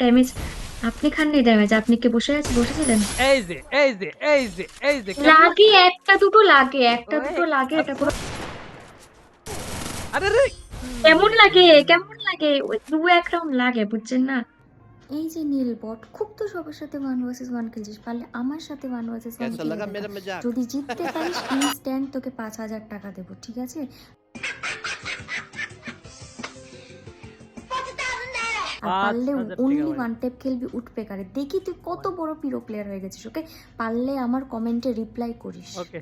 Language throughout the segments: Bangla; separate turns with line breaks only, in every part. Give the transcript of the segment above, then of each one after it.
ড্যামেজ আপনি খাননি ড্যামেজ আপনি কি বসে আছে বসেছিলেন?
এই যে এই যে এই যে এই যে
লাগে একটা দুটো লাগে একটা দুটো লাগে এটা পুরো
আরে রে!
কেমন লাগে কেমন লাগে? দু এক রাউন্ড লাগে বুঝছেন না?
এই যে নীল বট খুব তো সবার সাথে ওয়ান ভার্সেস ওয়ান খেলছিস পারলে আমার সাথে ওয়ান ভার্সেস ওয়ান যদি জিততে পারিস ইনস্ট্যান্ট তোকে পাঁচ হাজার টাকা দেবো ঠিক আছে? আর পারলে অনলি ওয়ান টেপ খেলবি উঠবে কারে? দেখি তুই কত বড় পিরো প্লেয়ার হয়ে গেছিস ওকে পারলে আমার কমেন্টে রিপ্লাই করিস।
ওকে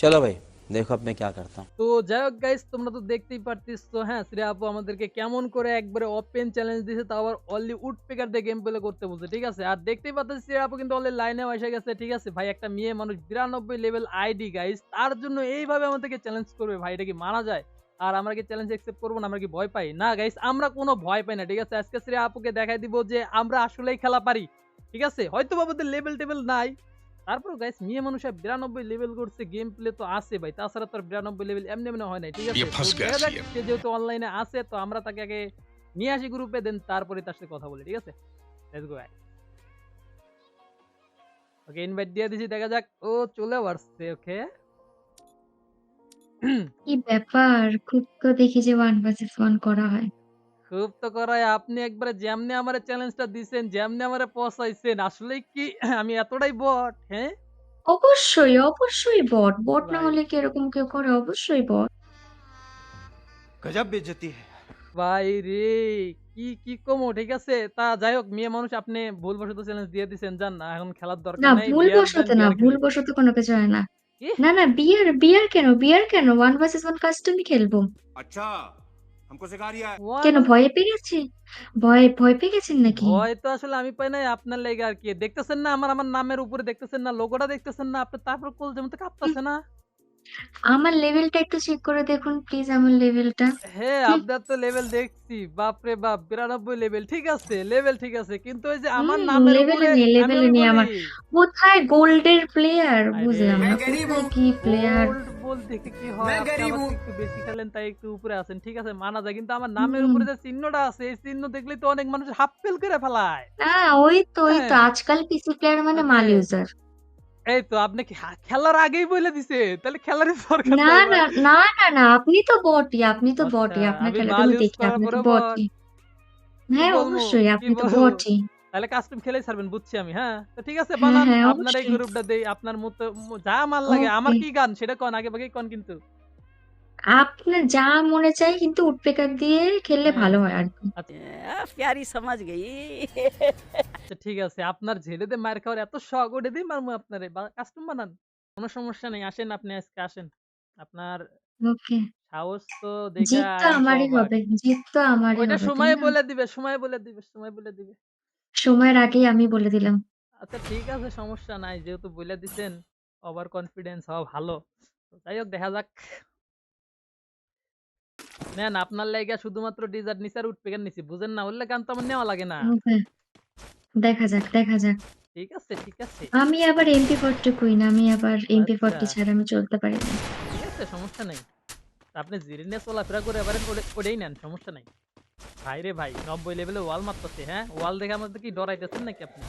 চলো ভাই দেখো আপনি কি করতাম
তো যাই হোক গাইস তোমরা তো দেখতেই পারতিস তো হ্যাঁ শ্রী আপু আমাদেরকে কেমন করে একবারে ওপেন চ্যালেঞ্জ দিয়েছে তাও আবার অনলি উড পেকার দিয়ে গেম প্লে করতে বলছে ঠিক আছে? আর দেখতেই পাচ্ছিস শ্রী আপু কিন্তু অনলি লাইনে এসে গেছে ঠিক আছে? ভাই একটা মেয়ে মানুষ বিরানব্বই লেভেল আইডি গাইস তার জন্য এইভাবে আমাদেরকে চ্যালেঞ্জ করবে ভাই এটা কি মানা যায়? আর আমরা কি চ্যালেঞ্জ অ্যাকসেপ্ট করব না আমরা কি ভয় পাই? না গাইস আমরা কোনো ভয় পাই না ঠিক আছে? আজকে শ্রী আপুকে দেখাই দিব যে আমরা আসলেই খেলা পারি ঠিক আছে? হয়তো আমাদের লেভেল টেবেল নাই। তারপর গাইস মেয়ে মানুষের বিরানব্বই লেভেল করছে গেম প্লে তো আসে ভাই তাছাড়া তোর বিরানব্বই লেভেল এমনি এমনি হয় না ঠিক আছে? সে যেহেতু অনলাইনে আসে তো আমরা তাকে আগে নিয়ে আসি গ্রুপে দেন তারপরে তার সাথে কথা বলি ঠিক আছে? ওকে ইনভাইট দিয়ে দিছি দেখা যাক ও চলে আসছে ওকে
কি ব্যাপার খুব তো দেখি যে ওয়ান ভার্সেস ওয়ান করা হয়
খুব তো করায় আপনি একবারে যেমনি আমারে চ্যালেঞ্জটা দিছেন যেমনি আমারে পচাইছেন আসলে কি আমি এতটাই বট হ্যাঁ
অবশ্যই অবশ্যই বট বট না
ভাই।
হলে কি এরকম কেউ করে অবশ্যই বট
गजब बेइज्जती है
ভাই রে কি কি কমো ঠিক আছে তা যাই হোক মেয়ে মানুষ আপনি ভুলবশত চ্যালেঞ্জ দিয়ে দিছেন জান না এখন খেলার দরকার
না
নাই
ভুল
বিয়ার
বশত
দেন,
না
বিয়ার
ভুল
খেলি।
বশত কোনো কিছু হয় না
কি?
না না বিয়ার বিয়ার কেন বিয়ার কেন ওয়ান ভার্সেস ওয়ান কাস্টমই খেলবো
अच्छा हमको सिखा रिया है
One
কেন ভয়ে পেয়ে গেছি ভয় ভয় পেয়ে গেছেন নাকি
ভয় তো আসলে আমি পাই নাই আপনার লেগে আর কি দেখতেছেন না আমার আমার নামের উপরে দেখতেছেন না লোগোটা দেখতেছেন না আপনি তারপর কোল যেমন কাঁপতেছে না
আমার লেভেলটা একটু চেক করে দেখুন প্লিজ আমার লেভেলটা
হ্যাঁ আপনার তো লেভেল দেখছি। বাপরে বাপ বিরানব্বই লেভেল ঠিক আছে লেভেল ঠিক আছে কিন্তু ওই যে আমার
নাম
লেভেল
নেই
লেভেল
নেই আমার। কোথায় গোল্ডের প্লেয়ার বুঝলাম না কোথায় কি প্লেয়ার
বলতে কি হয়? একটু বেশি খেলেন তাই একটু উপরে আছেন ঠিক আছে মানা যায় কিন্তু আমার নামের উপরে যে চিহ্নটা আছে এই চিহ্ন দেখলে তো অনেক মানুষ হাফ ফেল করে ফেলায়।
না ওই তো ওই তো
হ্যাঁ।
আজকাল পিসি প্লেয়ার মানে আচ্ছা।
মাল
ইউজার
এই তো আপনি কি খেলার আগেই বলে দিছে? তাহলে খেলার দরকার
না না না না না আপনি তো বটি আপনি তো
বটি
বটই আপনার
আমি
দেখি আপনি তো
বটি।
হ্যাঁ অবশ্যই আপনি তো বটি।
তাহলে কাস্টম খেলেই ছাড়বেন বুঝছি আমি হ্যাঁ? তো ঠিক আছে
হ্যাঁ,
বানান
হ্যাঁ,
আপনার এই গ্রুপটা দেই আপনার মতো যা মাল লাগে আমার কি গান? সেটা কোন আগে ভাগে কোন কিন্তু।
আপনার যা মনে চাই কিন্তু উডপেকার দিয়ে খেললে ভালো হয় আর কি
প্যারি সমাজ
গেই ঠিক আছে আপনার ঝেড়েতে মার খাওয়ার এত শখ ওটা দিই মারমু আপনার কাস্টম বানান কোনো সমস্যা নেই আসেন আপনি আজকে আসেন আপনার
ওকে
সাহস তো দেখা
জিত তো আমারই হবে জিত তো আমারই ওটা
সময় বলে দিবে সময় বলে দিবে সময় বলে দিবে
সময়ের আগেই আমি বলে দিলাম
আচ্ছা ঠিক আছে সমস্যা নাই যেহেতু বলে দিছেন ওভার কনফিডেন্স হওয়া ভালো যাই হোক দেখা যাক নেন আপনার লাইগা শুধুমাত্র ডিজার্ট নিচার উঠবে কেন নিছি বুঝেন না হলে গান তো আমার নেওয়া লাগে না।
দেখা যাক দেখা যাক।
ঠিক আছে ঠিক আছে।
আমি আবার এমপি ফোরটি কুইন আমি আবার এমপি ফোরটি
আচ্ছা।
ছাড়া আমি চলতে পারি না।
ঠিক আছে সমস্যা নেই। আপনি জিরে নিয়ে চলাফেরা করে এবারে ওটাই নেন সমস্যা নাই। ভাই রে ভাই নব্বই লেভেলে ওয়াল মারতেছে হ্যাঁ? ওয়াল দেখে আমাদের কি ডরাইতেছেন নাকি আপনি?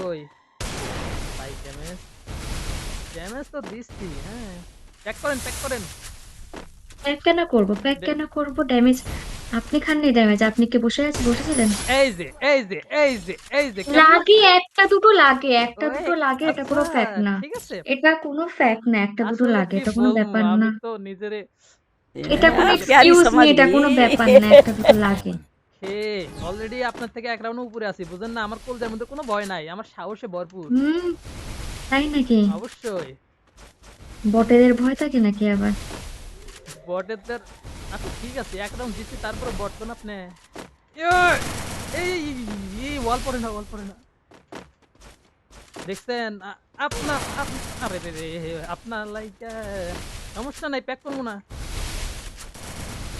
ওই ভাই ড্যামেজ ড্যামেজ তো দিচ্ছি হ্যাঁ। প্যাক করেন প্যাক করেন।
ব্যাক কেন করব? কেন করব? ড্যামেজ আপনি ড্যামেজ আপনি কি বসে আছে বসেছিলেন?
এই যে এই যে এই যে এই যে
লাগে একটা দুটো লাগে একটা দুটো লাগে এটা না। এটা কোনো না একটা দুটো লাগে এটা কোনো
আচ্ছা,
ব্যাপার না।
তো নিজেরে
এটা কোনো এক্সকিউজ এটা কোনো ব্যাপার না একটা দুটো লাগে।
হে অলরেডি আপনার থেকে এক রাউন্ড উপরে আছি বুঝেন না? আমার কলজার মধ্যে কোনো ভয় নাই আমার সাহসে ভরপুর।
তাই নাকি?
অবশ্যই।
বটেদের ভয় থাকে নাকি আবার?
বটের তো আচ্ছা ঠিক আছে এক রাউন্ড জিতছি তারপরে বট কোন আপনি? এই এই ওয়াল পড়ে না ওয়াল পড়ে না। দেখছেন? আপনার আরে রে রে আপনার লাইকা সমস্যা নাই প্যাক করব না।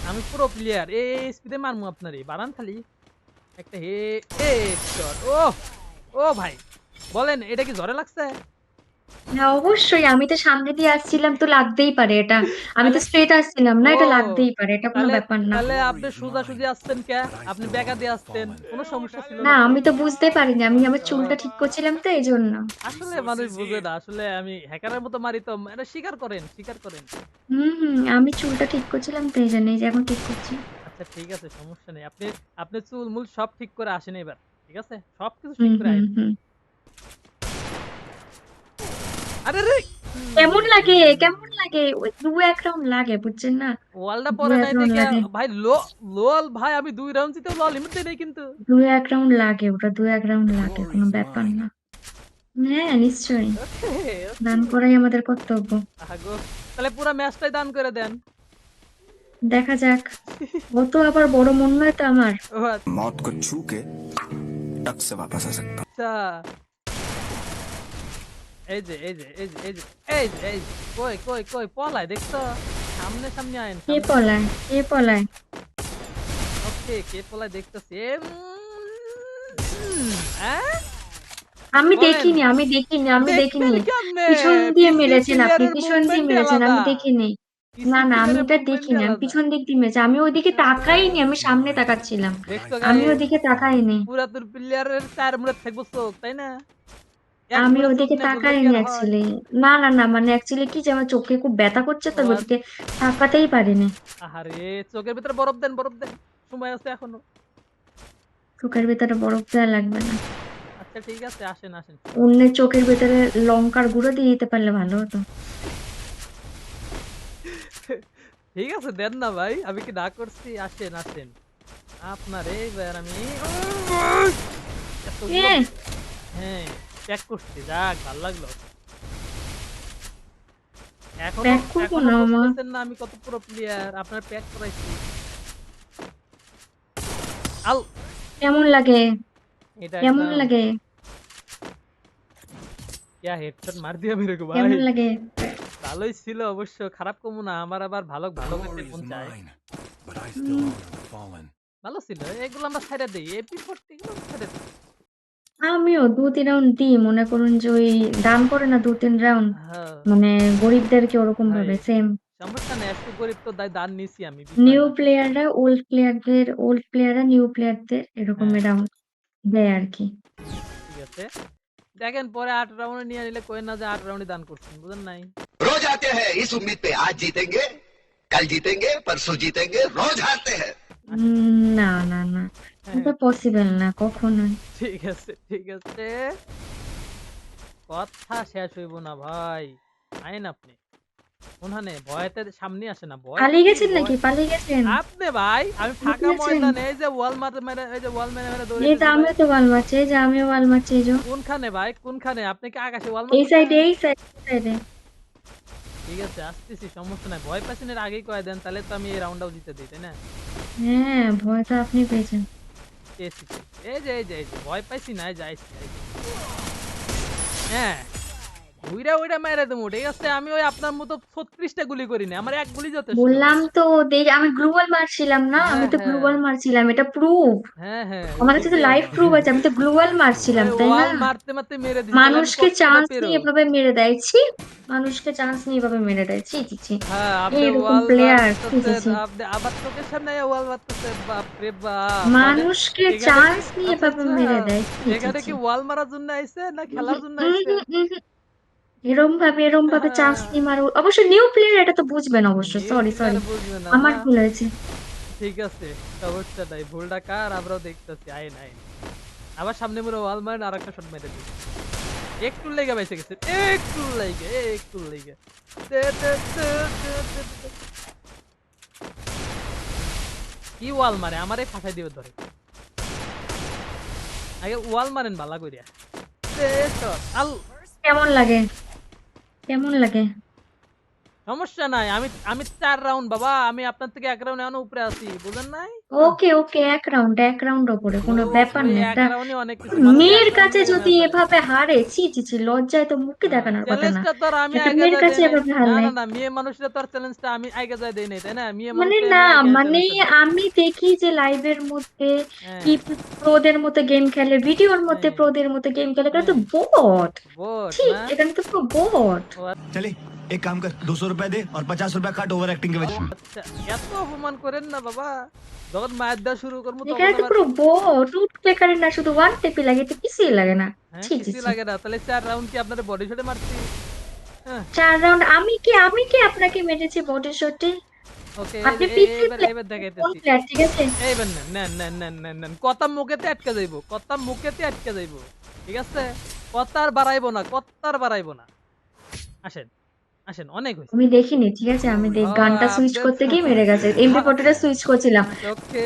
আমি পুরো প্লেয়ার এই স্পিডে মারমু আপনার এই বাড়ান খালি। একটা হে। ও ও ভাই বলেন এটা কি ঝড়ে লাগছে?
হ্যাঁ অবশ্যই আমি তো সামনে দিয়ে আসছিলাম তো লাগতেই পারে এটা। আমি তো স্ট্রেট আসছিলাম না এটা লাগতেই পারে এটা কোনো ব্যাপার না।
তাহলে আপনি সোজা সুজি আসতেন কে? আপনি বেকা দিয়ে আসতেন কোনো সমস্যা ছিল
না আমি তো বুঝতে পারিনি আমি আমার চুলটা ঠিক করছিলাম তো এই জন্য।
আসলে মানুষ বুঝে না আসলে আমি হ্যাকারের মতো মারি তো এটা স্বীকার করেন স্বীকার করেন।
হুম হুম আমি চুলটা ঠিক করছিলাম তো এই জন্য এই যে এখন ঠিক করছি।
আচ্ছা ঠিক আছে সমস্যা নেই আপনি আপনি চুল মুল সব ঠিক করে আসেন এবার ঠিক আছে? সব কিছু ঠিক করে আসেন। আরে রে
কেমন লাগে কেমন লাগে ওই দু এক রাউন্ড লাগে বুঝছেন না
ওয়ালটা
দু
পরে
এক
নাই
round
দেখে
লাগে।
ভাই লো লোল ভাই আমি দুই রাউন্ড জিতেও লল লিমিট নেই কিন্তু
দু এক রাউন্ড লাগে ওটা দু এক রাউন্ড লাগে কোনো ব্যাপার না হ্যাঁ নিশ্চয়ই দান করাই আমাদের কর্তব্য
আগো তাহলে পুরো ম্যাচটাই দান করে দেন
দেখা যাক অত আবার বড় মন নয় তো আমার
ও
मौत को छू के टक से वापस आ सकता
আচ্ছা এই যে এই যে এই যে এই যে এই যে এই যে কই কই কই পলায় দেখছ? সামনে সামনে আইন
কে পলায় কে পলায়
ওকে কে পলায় দেখতেছি? হ্যাঁ?
আমি দেখিনি আমি দেখিনি আমি দেখিনি। পিছন দিয়ে মেরেছেন আপনি পিছন দিয়ে মেরেছেন আমি দেখিনি। না না আমি এটা দেখিনি আমি পিছন দিক দিয়ে মেরেছি আমি ওইদিকে তাকাইনি আমি সামনে তাকাচ্ছিলাম। আমি? ওদিকে তাকাইনি।
পুরাতন প্লেয়ারের চার মুড়ে থাকব চোখ তাই না?
আমি ওদিকে তাকাইনি
আর হয়?
অ্যাকচুয়ালি না না না মানে অ্যাকচুয়ালি কি যে আমার চোখে খুব ব্যথা করছে তো। ওদিকে তাকাতেই পারিনি।
আহারে চোখের ভিতরে বরফ দেন বরফ দেন। সময় আছে এখনও।
চোখের ভিতরে বরফ দেওয়া লাগবে না।
আচ্ছা ঠিক আছে আসেন আসেন।
অন্যের চোখের ভিতরে লঙ্কার গুঁড়ো দিয়ে দিতে পারলে ভালো হতো।
ঠিক আছে দেন না ভাই আমি কি না করছি? আসেন আসেন। আপনার এইবার আমি হ্যাঁ। প্যাক করছি যাক ভালো লাগল। এখনও
না
আমি কত পুরো প্লেয়ার আপনার প্যাক করাইছি। আল
কেমন লাগে? কেমন লাগে?
क्या হেডশট মার দিয়া মেরে গো ভাই।
কেমন লাগে?
ভালোই ছিল অবশ্য খারাপ কমু না আমার আবার ভালো ভালো করতে মন চায়. ভালো ছিল এগুলো আমরা ছেড়ে দিই এপি ফোরটি এগুলো ছেড়ে দিই।
আমিও দু তিন রাউন্ড দিই মনে করুন যে ওই দান করে না দু তিন রাউন্ড
হ্যাঁ
মানে গরিবদেরকে ওরকম ভাবে
ভাই,
সেম
সমস্যা নেই আজকে গরিব তো দায় দান নিছি আমি
নিউ প্লেয়াররা ওল্ড প্লেয়ারদের ওল্ড প্লেয়াররা নিউ প্লেয়ারদের এরকম
হ্যাঁ।
রাউন্ড দেয় আর কি
ঠিক আছে দেখেন পরে আট রাউন্ডে নিয়ে নিলে কই না যে আট রাউন্ডে দান করছেন বুঝেন নাই
रोज आते हैं इस उम्मीद पे आज जीतेंगे कल जीतेंगे परसों जीतेंगे रोज हारते हैं
উম, না না না
হ্যাঁ,
এটা পসিবল না কখনোই।
ঠিক আছে ঠিক আছে। কথা শেষ হইব না ভাই। আইন আপনি। ভয়তে সামনে আসে না ভয়
পালিয়ে গেছেন নাকি? পালিয়ে গেছেন।
আপনি ভাই আমি ফাঁকা? ময়দানে এই যে ওয়াল মারতে মেরে এই যে ওয়াল মেরে মেরে
এই
দৌড়াইতেছি
তো
ভাই।
তো ওয়াল মারছি এই যে ওয়াল মারছি এই যে।
কোনখানে ভাই কোনখানে? আপনি কি আকাশে ওয়াল
এই সাইডে এই সাইডে
ঠিক আছে আসতেছি সমস্যা নাই। ভয় পাচ্ছেন এর আগেই কয়ে দেন তাহলে তো আমি এই রাউন্ডটাও জিতে দিই তাই না?
হ্যাঁ ভয় তো আপনি পেয়েছেন।
পেয়েছি, পেয়েছি। এই যে এই যে ভয় পাইছি না যাইছি। হ্যাঁ মেরে দেবো ঠিক আছে? আমি ওই আপনার মতো ছত্রিশটা গুলি করি না আমার এক গুলি যথেষ্ট।
বললাম তো আমি গ্লুয়াল মারছিলাম না আমি তো
হ্যাঁ, হ্যাঁ।
মারছিলাম এটা প্রুফ
হ্যাঁ হ্যাঁ
আমার কাছে তো লাইভ প্রুফ আছে আমি তো গ্লুয়াল মারছিলাম তাই না?
মারতে মারতে মেরে আমি
মানুষকে চান্স নিয়ে এভাবে মেরে দেয় ছি মানুষকে চান্স নিয়ে এভাবে মেরে দেয় ছি ছি ছি।
হ্যাঁ আপনি ওয়াল। আপনি আবার চোখের সামনে ওয়াল মারতেছেন বাপ রে বাপ মানে
মানুষকে চান্স নিয়ে
আচ্ছা,
এভাবে মেরে
আচ্ছা,
দেয় ছি, ছি,
এখানে কি ওয়াল মারার জন্য আইছে না খেলার জন্য আইছে।
এরম ভাবে এরম ভাবে চান্স
হ্যাঁ।
নিয়ে মারো অবশ্য নিউ প্লেয়ার এটা তো বুঝবেন অবশ্য সরি সরি
না,
আমার ভুল হয়েছে।
ঠিক আছে সমস্যা নাই। ভুলটা কার আমরাও দেখতেছি আইন আইন আবার সামনে মনে ওয়াল মারেন আর একটা শট মেরে দিই একটু লেগে বেঁচে গেছে একটু লেগে একটু লেগে। কি ওয়াল মারে? আমারে ফাঁসাই দিবে ধরে। আগে ওয়াল মারেন shot। আল
কেমন লাগে? কেমন লাগে?
সমস্যা নাই। আমি আমি চার রাউন্ড বাবা আমি আপনার থেকে এক রাউন্ড এখনও উপরে আছি বুঝেন নাই?
ওকে ওকে এক রাউন্ড এক রাউন্ড ওপরে কোনো ব্যাপার না
এক রাউন্ডে অনেক কিছু
মেয়ের কাছে যদি এভাবে হারে ছি ছি ছি লজ্জায় তো মুখে দেখানোর কথা না।
চ্যালেঞ্জটা তো আমি আগে
মেয়ের কাছে এভাবে হার
না
নাই।
না না মেয়ে মানুষরা তো চ্যালেঞ্জটা আমি আগে যায় দেই নাই তাই না? মেয়ে
মানে না মানে। আমি দেখি যে লাইভের মধ্যে
হ্যাঁ,
কি প্রোদের মতো গেম খেলে ভিডিওর মধ্যে
হ্যাঁ।
প্রোদের মতো গেম খেলে এটা তো
হ্যাঁ।
বট
বোট
ঠিক এখানে তো বট
चले এক কাম কর দুশো রুপয়া দে আর পঞ্চাশ রুপয়া কাট ওভার অ্যাক্টিং
কে এত অপমান করেন না যখন মায়ের দেওয়া শুরু করব
এখানে তো পুরো বো টু টেকারে না শুধু ওয়ান টেপি লাগে তো কিছুই লাগে না
কিছুই লাগে না তাহলে চার রাউন্ড কি আপনার বডি শটে মারছি
চার রাউন্ড আমি কি আমি কি আপনাকে মেরেছি বডি শটে আপনি পিছে
এবার দেখাইতেছি
ঠিক আছে
এইবার না না না না না কথা মুখেতে আটকে যাইবো কথা মুখেতে আটকে যাইবো ঠিক আছে কথার বাড়াইবো না কথার বাড়াইবো না আসেন আসেন অনেক হয়েছে।
আমি দেখিনি ঠিক আছে? আমি দেখ গানটা সুইচ করতে গিয়ে মেরে গেছে। এমপি ফোর্টিটা সুইচ করছিলাম।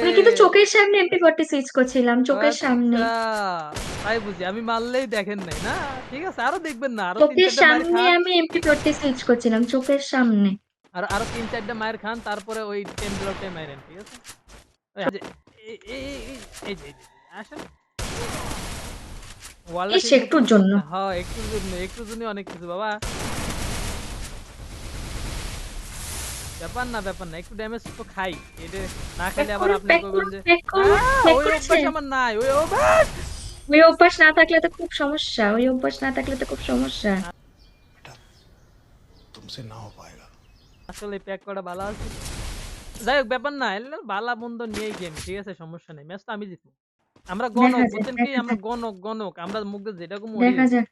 আমি কিন্তু চোখের সামনে এমপি ফোর্টি সুইচ করছিলাম চোখের সামনে।
আচ্ছা, তাই বুঝি। আমি মারলেই দেখেন নাই না? ঠিক আছে আরও দেখবেন না আরও
চোখের সামনে আমি এমপি ফোর্টি সুইচ করছিলাম চোখের সামনে।
আর আরও তিন চারটা মায়ের খান তারপরে ওই টেন ব্লকটাই ঠিক আছে? এই- এই- এই- এই- আসেন।
একটুর জন্য।
হ্যাঁ একটুর জন্য একটুর জন্য অনেক কিছু বাবা। ব্যাপার না ব্যাপার না একটু ড্যামেজ তো খাই। এটা না খেলে আবার আপনি কইবেন যে ওই অভ্যাস আমার নাই ওই অভ্যাস!
ওই অভ্যাস না থাকলে তো খুব সমস্যা ওই অভ্যাস না থাকলে তো খুব সমস্যা।
তুমসে না হবে
আসলে প্যাক করা ভালো আছে। যাই হোক ব্যাপার না এলে বালা বন্ধ নিয়ে গেম ঠিক আছে? সমস্যা নেই ম্যাচটা আমি জিতবো। আমরা গণক বুঝছেন কি? আমরা গণক গণক আমরা মুখ দিয়ে যেটা কম
দেখা যাক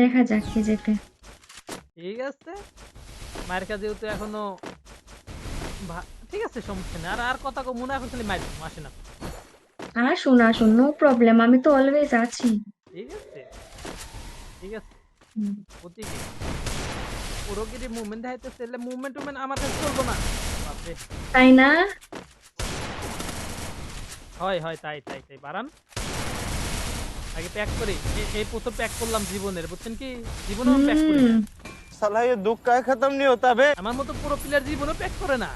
দেখা যাক কি জেতে।
ঠিক আছে? মায়ের কাছে যেহেতু এখনও ঠিক আছে সমস্যা নেই। আর আর কথা কমু না এখন খালি আসে না।
আসুন আসুন নো প্রবলেম আমি তো অলওয়েজ আছি।
ঠিক আছে। ঠিক আছে।
হুম।
প্রতীকী পুরোগিরি মুভমেন্ট এলে মুভমেন্ট টুভমেন্ট আমার কাছে চলবো না। বাপরে।
তাই না?
হয় হয় তাই তাই তাই। বাড়ান। আগে প্যাক করি। এই প্রথম প্যাক করলাম জীবনের বুঝছেন কি? জীবনেও প্যাক করি না।
হুম,
साला ये दुख का खत्म नहीं होता बे
আমার মতো পুরো প্লেয়ার জীবনেও প্যাক করে না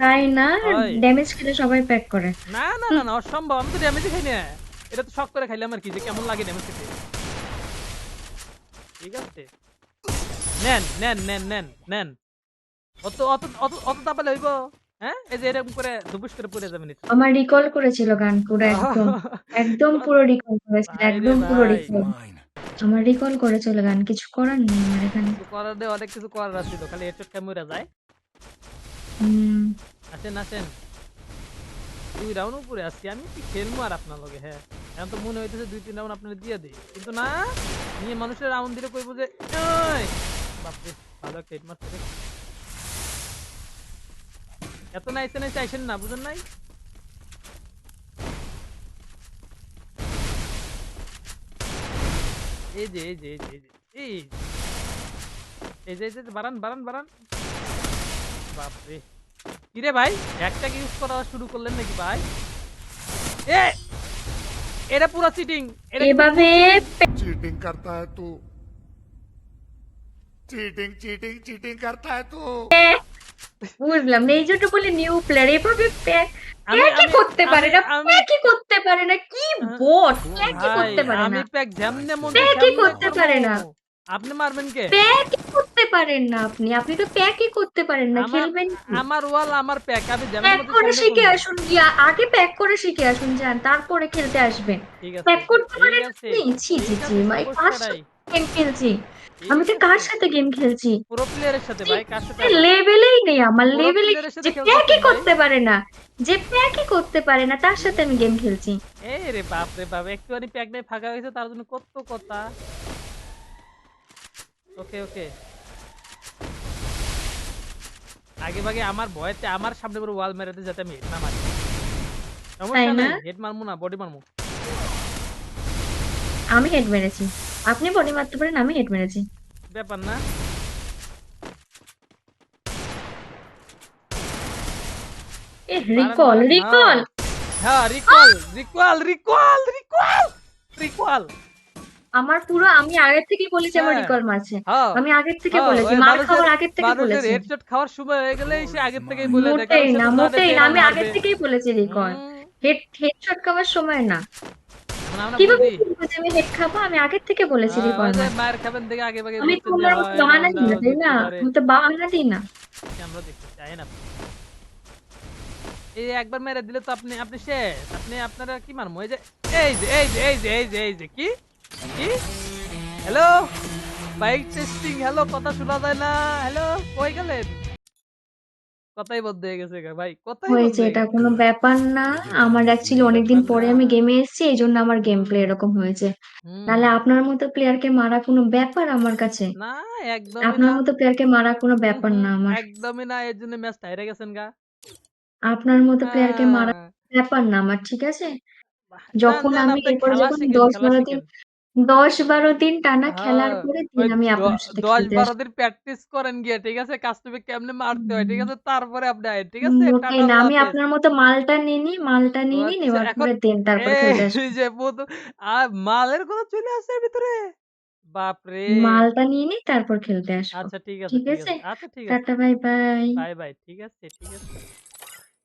তাই না
হয়।
ড্যামেজ খেলে সবাই প্যাক করে
না না না না অসম্ভব আমি তো ড্যামেজই খাই না এটা তো শখ করে খাইলাম আর কি যে কেমন লাগে ড্যামেজ খেতে ঠিক আছে নেন নেন নেন নেন নেন অত অত অত অত তাপালে হইব হ্যাঁ এই যে এরকম করে দুপুস করে পড়ে যাবেন একটু।
আমার রিকল করেছিল গান পুরো একদম একদম পুরো রিকল করেছিল
ভাই রে
একদম পুরো
ভাই।
রিকল আমার রিকল করেছিল গান কিছু করার নেই আমার এখানে।
করার নেই, অনেক কিছু করার আছিল খালি এচট খাই মরে যায়।
হুম,
আসেন আসেন। দুই রাউন্ড উপরে আসছি আমি কি খেলব আর আপনার লগে হ্যাঁ। এখন তো মনে হইতেছে দুই তিন রাউন্ড আপনার দিয়ে দিই। কিন্তু না নিয়ে মানুষের রাউন্ড দিলে কইবো যে "ওই, বাপরে ভালো একটা হিট মারছে এত নাইসে নাইসে আইসেন না বুঝেন নাই? এই যে এই যে এই যে এই এই যে। এই যে বাড়ান বাড়ান বাড়ান। বাপরে। কিরে ভাই একটা ইউজ করা শুরু করলেন নাকি ভাই? এ! এটা পুরো চিটিং
এভাবে
চিটিং করতা হ্যায় তু। চিটিং চিটিং চিটিং করতা হ্যায় তু।
বুঝলাম না এই জন্য বলে নিউ প্লেয়ার এভাবে
কি
করতে পারে না কি করতে পারে না বট প্যাকই
ভাই,
করতে পারে
আমি প্যাক যেমনে মন চায়
করতে পারে না।
আপনি মারবেন কে?
প্যাক করতে পারেন না আপনি। আপনি তো প্যাকই করতে পারেন না খেলবেন
আমার ওয়াল আমার প্যাক আমি যেমন
প্যাক করে শিখে আসুন গিয়া আগে প্যাক করে শিখে আসুন যান তারপরে খেলতে আসবেন। প্যাক করতে পারেন ছি, ছি, ছি,
মাই।
গেম খেলছি আমি তো কার সাথে গেম খেলছি?
পুরো প্লেয়ারের সাথে ভাই কার সাথে?
লেভেলেই নেই আমার
পুরো
লেভেলে
player এর সাথে
যে প্যাকই করতে পারে না যে প্যাকই করতে পারে না তার সাথে আমি গেম খেলছি।
এই রে বাপ রে বাপ একটুখানি প্যাক নাই ফাঁকা হয়েছে তার জন্য কত কথা? ওকে ওকে আগে ভাগে আমার ভয়তে আমার সামনে পুরো ওয়াল মেরাতে যাতে আমি হেড না মারি। সমস্যা নাই হেড মারমু না বডি মারমু।
আমি হেড মেরেছি। আপনি বডি মারতে পারেন আমি হেড মেরেছি।
ব্যাপার না।
এ রিকল রিকল!
হ্যাঁ recall recall recall recall recall.
আমার পুরো আমি আগের থেকেই বলেছি আমার
হ্যাঁ।
রিকল মারছে।
হ্যাঁ।
আমি আগের থেকে
হ্যাঁ,
বলেছি। মার খাওয়ার আগের থেকে বলেছি।
হেডশট খাওয়ার সময় হয়ে গেলেই সে আগের থেকেই বলে
মোটেই না মোটেই না আমি আগের থেকেই বলেছি রিকল। হেড হেডশট খাওয়ার সময় না।
মানে আমরা
কীভাবে
বুঝি
বলব যে আমি হেড খাব? আমি আগের থেকে বলেছি রিকল
ওই যে
মার
খাবেন থেকে আগে ভাগে
আমি তোমার বাহানা দিই না তাই না?
দেখতে
তো বাহানা দিই না
আমরা দেখতে চাই না। এই একবার মেরে দিলে তো আপনি আপনি শেষ। আপনি আপনারা কি মারমো? এই যে এই যে এই যে এই যে এই যে এই যে কি? কি? হ্যালো বাইক টেস্টিং হ্যালো কথা শোনা যায় না। হ্যালো কই গেলেন? কথাই বন্ধ হয়ে গেছে গা ভাই কথাই বন্ধ
হয়েছে
হয়ে
এটা
গেছে।
কোনো ব্যাপার না আমার অ্যাকচুয়ালি অনেকদিন
ব্যাপার
পরে
না।
আমি গেমে এসেছি এই জন্য আমার গেম প্লে এরকম হয়েছে
হুম।
নাহলে আপনার মতো প্লেয়ারকে মারা কোনো ব্যাপার আমার কাছে
না একদমই
আপনার
না
মতো প্লেয়ারকে মারা কোনো ব্যাপার
হুম,
না আমার
একদমই না এর জন্য ম্যাচ হাইরে গেছেন গা
আপনার মতো প্লেয়ারকে মারা
হ্যাঁ।
ব্যাপার না আমার ঠিক আছে
যান,
যখন
যান,
আমি
আপনি
এরপরে
খেলা
যখন
শিখেন,
দশ
খেলা
বারো দিন
শিখেন।
দশ বারো দিন টানা খেলার
হ্যাঁ,
পরে
ওই
দিন আমি
দ-
আপনার সাথে
দশ
খেলতে
বারো
আসব
দিন প্র্যাকটিস করেন গিয়ে ঠিক আছে? কাস্টমে কেমনে মারতে হয় ঠিক আছে? তারপরে আপনি আয়েন ঠিক আছে? টাটা
না আমি
হাফেজ।
আপনার মতো মালটা নিয়ে নিই মালটা নিয়ে নিন
আচ্ছা,
এবার
এখন
পরে দিন তারপরে খেলতে আসব
এই যে প্রথম আর মালের কথা চলে আসছে এর ভিতরে? বাপরে!
মালটা নিয়ে নিই তারপর খেলতে আসব।
আচ্ছা ঠিক আছে
ঠিক
ঠিক
আছে?
আছে। আচ্ছা ঠিক আছে।
Tata bye bye.
Bye bye ঠিক আছে ঠিক আছে।